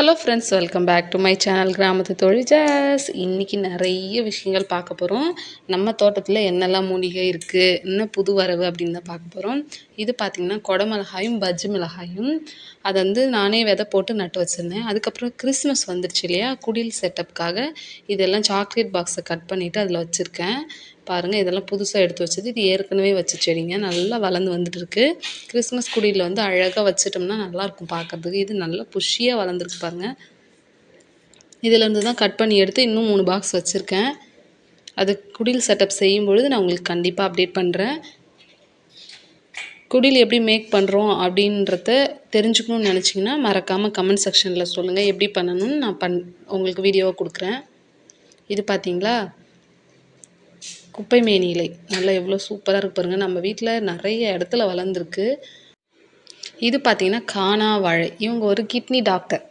Hello friends welcome back to my channel கிராமத்து தொழில் ஜாஸ். இன்றைக்கி நிறைய விஷயங்கள் பார்க்க போகிறோம் நம்ம தோட்டத்தில் என்னெல்லாம் மூலிகை இருக்குது இன்னும் புது வரவு அப்படின்னு தான் பார்க்க போகிறோம் இது பார்த்திங்கன்னா குடமிளகாயும் பஜ்ஜி மிளகாயும். அதை வந்து நானே விதை போட்டு நட்டு வச்சுருந்தேன். அதுக்கப்புறம் கிறிஸ்மஸ் வந்துருச்சு இல்லையா? குடில் செட்டப்புக்காக இதெல்லாம் சாக்லேட் பாக்ஸை கட் பண்ணிவிட்டு அதில் வச்சுருக்கேன். பாருங்கள் இதெல்லாம் புதுசாக எடுத்து வச்சது. இது ஏற்கனவே வச்ச செடிங்க. நல்லா வளர்ந்து வந்துட்டு இருக்கு கிறிஸ்மஸ் குடியில் வந்து அழகாக வச்சிட்டோம்னா நல்லாயிருக்கும் பார்க்கறதுக்கு இது நல்லா புஷியாக வளர்ந்துருக்கு பாருங்கள் இதிலேருந்து தான் கட் பண்ணி எடுத்து இன்னும் மூணு பாக்ஸ் வச்சுருக்கேன். அது குடில் செட்டப் செய்யும் பொழுது நான் உங்களுக்கு கண்டிப்பாக அப்டேட் பண்ணுறேன் குடில் எப்படி மேக் பண்ணுறோம் அப்படின்றத தெரிஞ்சுக்கணும்னு நினச்சிங்கன்னா மறக்காமல் கமெண்ட் செக்ஷனில் சொல்லுங்கள் எப்படி பண்ணணும்னு நான் பண் உங்களுக்கு வீடியோவை கொடுக்குறேன். இது பார்த்தீங்களா குப்பை மேனி இலை. நல்லா எவ்வளோ சூப்பராக இருக்கு பாருங்கள் நம்ம வீட்டில் நிறைய இடத்துல வளர்ந்துருக்கு. இது பார்த்திங்கன்னா காணா வாழை. இவங்க ஒரு கிட்னி டாக்டர்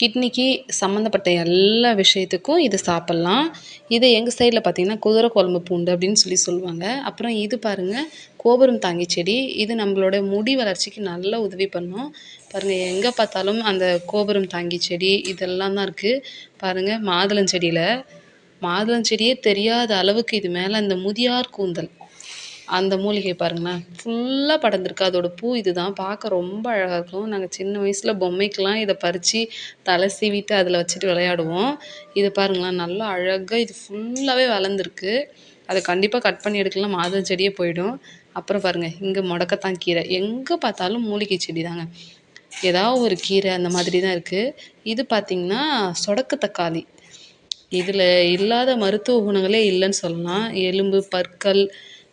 கிட்னிக்கு சம்மந்தப்பட்ட எல்லா விஷயத்துக்கும் இது சாப்பிட்லாம். இது எங்கள் சைடில் பார்த்திங்கன்னா குதிரை குழம்பு பூண்டு அப்படின்னு சொல்லி சொல்லுவாங்க. அப்புறம் இது பாருங்கள் கோபுரம் தாங்கி செடி. இது நம்மளோட முடி வளர்ச்சிக்கு நல்ல உதவி பண்ணும். பாருங்கள் எங்கே பார்த்தாலும் அந்த கோபுரம் தாங்கி செடி இதெல்லாம் தான் இருக்குது பாருங்கள் மாதுளஞ்செடியில் மாதுளஞ்செடியே தெரியாத அளவுக்கு இது மேலே அந்த முதியார் கூந்தல். அந்த மூலிகை பாருங்களேன். ஃபுல்லாக படர்ந்துருக்கு. அதோட பூ இதுதான். பார்க்க ரொம்ப அழகாக இருக்கும். நாங்கள் சின்ன வயசில் பொம்மைக்கெலாம் இதை பறித்து தலை சீவிட்டு அதில் வச்சுட்டு விளையாடுவோம். இது பாருங்களேன் நல்லா அழகாக இது ஃபுல்லாகவே வளர்ந்துருக்கு. அதை கண்டிப்பாக கட் பண்ணி எடுக்கலாம். மாதுளை செடியே போயிடும். அப்புறம் பாருங்கள் இங்கே முடக்கத்தான் கீரை. எங்கே பார்த்தாலும் மூலிகை செடி தாங்க ஏதாவது ஒரு கீரை அந்த மாதிரி தான் இருக்குது இது பார்த்திங்கன்னா சொடக்கு தக்காளி. இதில் இல்லாத மருத்துவ குணங்களே இல்லைன்னு சொல்லலாம். எலும்பு பற்கள்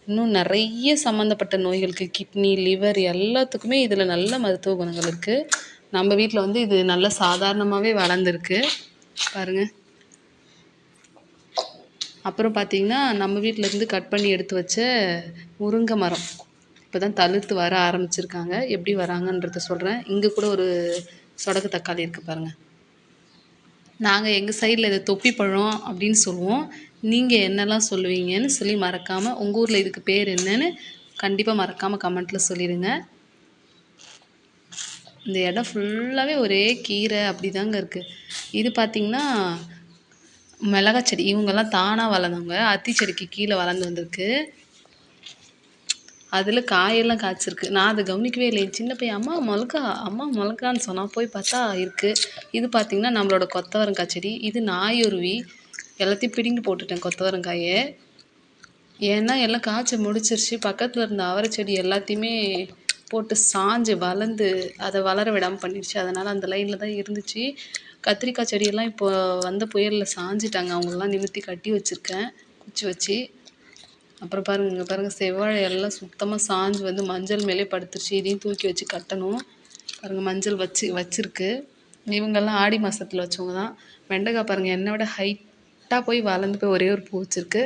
இன்னும் நிறைய சம்மந்தப்பட்ட நோய்களுக்கு கிட்னி லிவர் எல்லாத்துக்குமே இதில் நல்ல மருத்துவ குணங்கள் இருக்குது நம்ம வீட்டில் வந்து இது நல்ல சாதாரணமாகவே வளர்ந்துருக்கு. பாருங்கள் அப்புறம் பார்த்திங்கன்னா நம்ம வீட்டிலேருந்து கட் பண்ணி எடுத்து வச்ச முருங்கை மரம். இப்போ தான் தழுத்து வர ஆரம்பிச்சிருக்காங்க. எப்படி வராங்கன்றத சொல்கிறேன் இங்கே கூட ஒரு சொடக்கு தக்காளி இருக்குது பாருங்கள் நாங்கள் எங்கள் சைடில் இதை தொப்பி பழம் அப்படின்னு சொல்லுவோம். நீங்கள் என்னெல்லாம் சொல்லுவீங்கன்னு சொல்லி மறக்காமல் உங்கள் ஊரில் இதுக்கு பேர் என்னன்னு கண்டிப்பாக மறக்காமல் கமெண்ட்டில் சொல்லிடுங்க. இந்த இடம் ஃபுல்லாகவே ஒரே கீரை அப்படி தாங்க இருக்குது இது பார்த்திங்கன்னா மிளகா செடி. இவங்கெல்லாம் தானாக வளர்ந்தவங்க. அத்தி செடிக்கு கீழே வளர்ந்து வந்திருக்கு. அதில் காயெல்லாம் காய்ச்சிருக்கு. நான் அதை கவனிக்கவே இல்லை சின்ன பையன் அம்மா மிளகா அம்மா மிளகான்னு சொன்னால் போய் பார்த்தா இருக்குது இது பார்த்திங்கன்னா நம்மளோட கொத்தவரங்காய் செடி. இது நாயுருவி எல்லாத்தையும் பிடுங்கி போட்டுட்டேன் கொத்தவரங்காயை. ஏன்னா எல்லாம் காய்ச்ச முடிச்சிருச்சு. பக்கத்தில் இருந்த அவரை செடி எல்லாத்தையுமே போட்டு சாஞ்சு வளர்ந்து அதை வளர விடாமல் பண்ணிடுச்சு. அதனால் அந்த லைனில் தான் இருந்துச்சு. கத்திரிக்காய் செடியெல்லாம் இப்போ வந்த புயலில் சாஞ்சிட்டாங்க. அவங்களெலாம் நிமித்தி கட்டி வச்சுருக்கேன். குச்சி வச்சு. அப்புறம் பாருங்கள் இங்கே பாருங்கள் செவ்வாழை எல்லாம் சுத்தமாக சாஞ்சு வந்து மஞ்சள் மேலே படுத்துருச்சு. இதையும் தூக்கி வச்சு கட்டணும். பாருங்கள் மஞ்சள் வச்சு வச்சுருக்கு. இவங்கெல்லாம் ஆடி மாதத்தில் வச்சவங்க தான். வெண்டைக்காய் பாருங்கள் என்னை விட ஹைட்டாக போய் வளர்ந்து போய் ஒரே ஒரு பூ வச்சுருக்கு.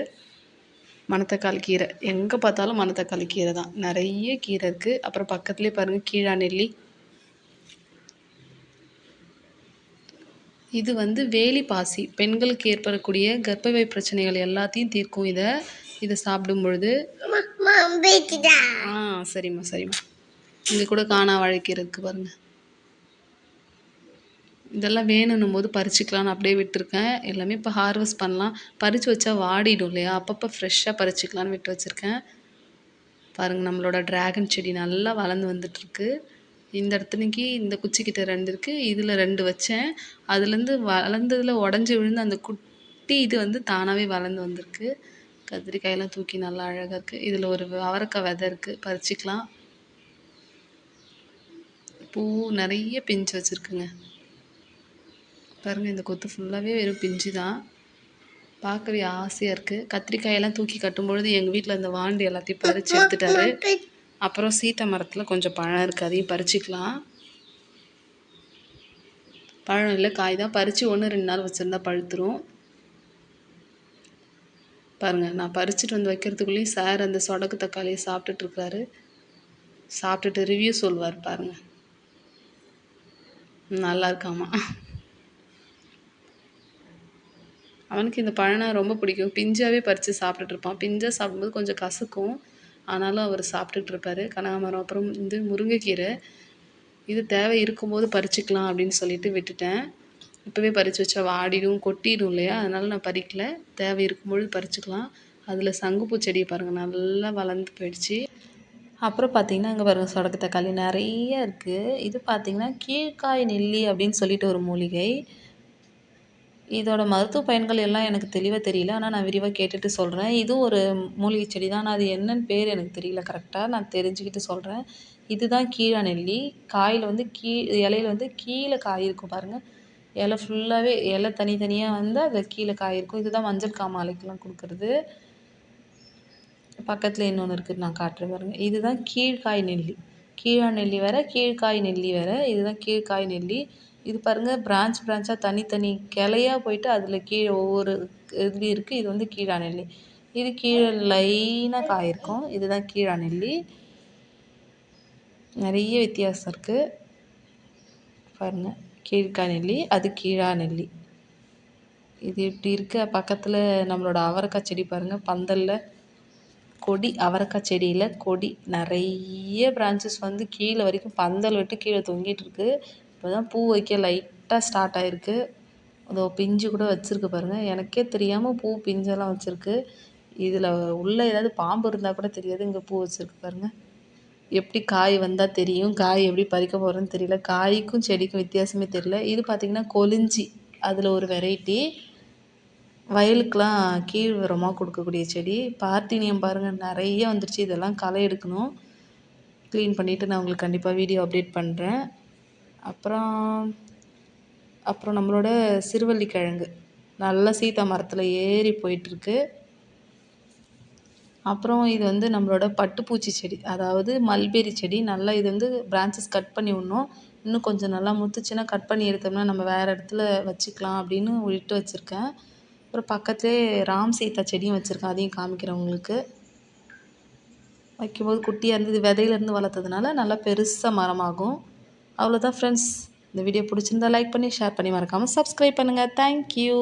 மணத்தக்காளி கீரை. எங்கே பார்த்தாலும் மணத்தக்காளி கீரை தான். நிறைய கீரை இருக்குது அப்புறம் பக்கத்துலேயே பாருங்கள் கீழா நெல்லி. இது வந்து வேலி பாசி. பெண்களுக்கு ஏற்படக்கூடிய கர்ப்பவை பிரச்சனைகள் எல்லாத்தையும் தீர்க்கும் இதை. இதை சாப்பிடும் பொழுது ஆ சரிம்மா சரிம்மா. இங்கே கூட காணா வாழைக்கீரை இருக்குது பாருங்கள் இதெல்லாம் வேணும்னும் போது பறிச்சுக்கலான்னு அப்படியே விட்டுருக்கேன். எல்லாமே இப்போ ஹார்வெஸ்ட் பண்ணலாம். பறித்து வச்சா வாடிடும் இல்லையா? அப்பப்போ ஃப்ரெஷ்ஷாக பறிச்சுக்கலான்னு விட்டு வச்சுருக்கேன். பாருங்கள் நம்மளோட ட்ராகன் செடி நல்லா வளர்ந்து வந்துட்டுருக்கு. இந்த இடத்துலைக்கு இந்த குச்சிக்கிட்ட ரெண்டு இருக்குது இதில் ரெண்டு வச்சேன். அதுலேருந்து வளர்ந்ததில் உடஞ்சி விழுந்து அந்த குட்டி இது வந்து தானாகவே வளர்ந்து வந்திருக்கு. கத்திரிக்காயெல்லாம் தூக்கி நல்லா அழகாக இருக்குது இதில் ஒரு அவரைக்காய் விதை இருக்குது பறிச்சிக்கலாம். பூ நிறைய பிஞ்சு வச்சுருக்குங்க. பாருங்கள் இந்த கொத்து ஃபுல்லாகவே வெறும் பிஞ்சு தான் பார்க்கவே ஆசையாக இருக்குது கத்திரிக்காயெல்லாம் தூக்கி கட்டும்பொழுது எங்கள் வீட்டில் இந்த வாண்டு எல்லாத்தையும் பறித்து எடுத்துட்டாரு. அப்புறம் சீத்தை மரத்தில் கொஞ்சம் பழம் இருக்குது அதையும் பறிச்சிக்கலாம். பழம் இல்லை காய் தான். பறித்து ஒன்று ரெண்டு நாள் வச்சுருந்தா பழுத்துரும். பாருங்கள் நான் பறிச்சுட்டு வந்து வைக்கிறதுக்குள்ளேயும் சார் அந்த சொடக்கு தக்காளியை சாப்பிட்டுட்ருக்காரு சாப்பிட்டுட்டு ரிவ்யூ சொல்வார் பாருங்கள் நல்லா இருக்காமா அவனுக்கு இந்த பழனா ரொம்ப பிடிக்கும். பிஞ்சாவே பறித்து சாப்பிட்டுட்ருப்பான். பிஞ்சாக சாப்பிடும்போது கொஞ்சம் கசக்கும். ஆனாலும் அவர் சாப்பிட்டுட்ருப்பாரு. கனகாமரம் அப்புறம் வந்து முருங்கைக்கீரை. இது தேவை இருக்கும்போது பறிச்சுக்கலாம் அப்படின்னு சொல்லிட்டு விட்டுட்டேன். இப்போவே பறித்து வச்சா வாடிடும் கொட்டிடும் இல்லையா? அதனால் நான் பறிக்கல. தேவை இருக்கும்பொழுது பறிச்சுக்கலாம். அதில் சங்குப்பூ செடியை பாருங்கள் நல்லா வளர்ந்து போயிடுச்சு. அப்புறம் பார்த்தீங்கன்னா அங்கே பாருங்கள் சொடக்கு தக்காளி நிறைய இருக்குது இது பார்த்தீங்கன்னா கீழ்காய் நெல்லி அப்படின்னு சொல்லிட்டு ஒரு மூலிகை. இதோட மருத்துவ பயன்கள் எல்லாம் எனக்கு தெளிவாக தெரியல. ஆனால் நான் விரிவாக கேட்டுட்டு சொல்கிறேன் இதுவும் ஒரு மூலிகை செடி தான் ஆனால் அது என்னன்னு பேர் எனக்கு தெரியல. கரெக்டாக நான் தெரிஞ்சுக்கிட்டு சொல்கிறேன் இதுதான் கீழா நெல்லி. காயில் வந்து கீ இலையில வந்து கீழே காய் இருக்கும் பாருங்கள் இலை ஃபுல்லாகவே இலை தனித்தனியாக வந்து அதில் கீழே காய் இருக்கும் இதுதான் மஞ்சள் காமாலைக்கெலாம் கொடுக்குறது. பக்கத்தில் இன்னொன்று இருக்குது நான் காட்டுறேன் பாருங்கள் இதுதான் கீழ்காய் நெல்லி. கீழா நெல்லி வேறு கீழ்காய் நெல்லி வேறு. இதுதான் கீழ்காய் நெல்லி. இது பாருங்கள் பிரான்ச் பிரான்ச்சாக தனித்தனி கிளையாக போயிட்டு அதில் கீழே ஒவ்வொரு இதுலேயும் இருக்குது இது வந்து கீழா நெல்லி. இது கீழே லைனாக காய் இருக்கும் இதுதான் கீழா நெல்லி. நிறைய வித்தியாசம் இருக்குது பாருங்கள் கீழ்காய் நெல்லி அது கீழா நெல்லி இது இப்படி இருக்க. பக்கத்தில் நம்மளோட அவரைக்காய் செடி பாருங்கள் பந்தலில் கொடி அவரைக்காய் செடியில் கொடி. நிறைய பிரான்ச்சஸ் வந்து கீழே வரைக்கும் பந்தல் விட்டு கீழே தொங்கிட்டு இருக்கு. இப்போ தான் பூ வைக்க லைட்டாக ஸ்டார்ட் ஆகிருக்கு அதோ பிஞ்சு கூட வச்சுருக்கு பாருங்கள் எனக்கே தெரியாமல் பூ பிஞ்செல்லாம் வச்சுருக்கு. இதில் உள்ளே ஏதாவது பாம்பு இருந்தால் கூட தெரியாது. இங்கே பூ வச்சுருக்கு பாருங்கள் எப்படி காய் வந்தால் தெரியும் காய் எப்படி பறிக்க போகிறேன்னு தெரியல காய்க்கும் செடிக்கும் வித்தியாசமே தெரியல. இது பார்த்திங்கன்னா கொலிஞ்சி அதில் ஒரு வெரைட்டி வயலுக்கெலாம் கீழ் உரமாக கொடுக்கக்கூடிய செடி. பார்த்தினியம் பாருங்கள் நிறைய வந்துருச்சு. இதெல்லாம் களை எடுக்கணும். க்ளீன் பண்ணிவிட்டு நான் உங்களுக்கு கண்டிப்பாக வீடியோ அப்டேட் பண்ணுறேன் அப்புறம் அப்புறம் நம்மளோட சிறுவள்ளிக்கிழங்கு. நல்லா சீத்தா மரத்தில் ஏறி போயிட்டுருக்கு அப்புறம் இது வந்து நம்மளோட பட்டுப்பூச்சி செடி அதாவது மல்பெரி செடி. நல்லா இது வந்து பிரான்ச்சஸ் கட் பண்ணி விட்ணும். இன்னும் கொஞ்சம் நல்லா முத்துச்சுன்னா கட் பண்ணி எடுத்தோம்னா நம்ம வேறு இடத்துல வச்சுக்கலாம் அப்படின்னு விட்டு வச்சுருக்கேன். அப்புறம் பக்கத்துலேயே ராம் சீதா செடியும் வச்சுருக்கேன். அதையும் காமிக்கிறேன் உங்களுக்கு. வைக்கும்போது குட்டியாக இருந்தது விதையிலேருந்து வளர்த்ததுனால நல்லா பெருசாக மரமாகும். அவ்வளோதான் ஃப்ரெண்ட்ஸ் இந்த வீடியோ பிடிச்சிருந்தா லைக் பண்ணி ஷேர் பண்ணி மறக்காமல் சப்ஸ்கிரைப் பண்ணுங்கள் தேங்க்யூ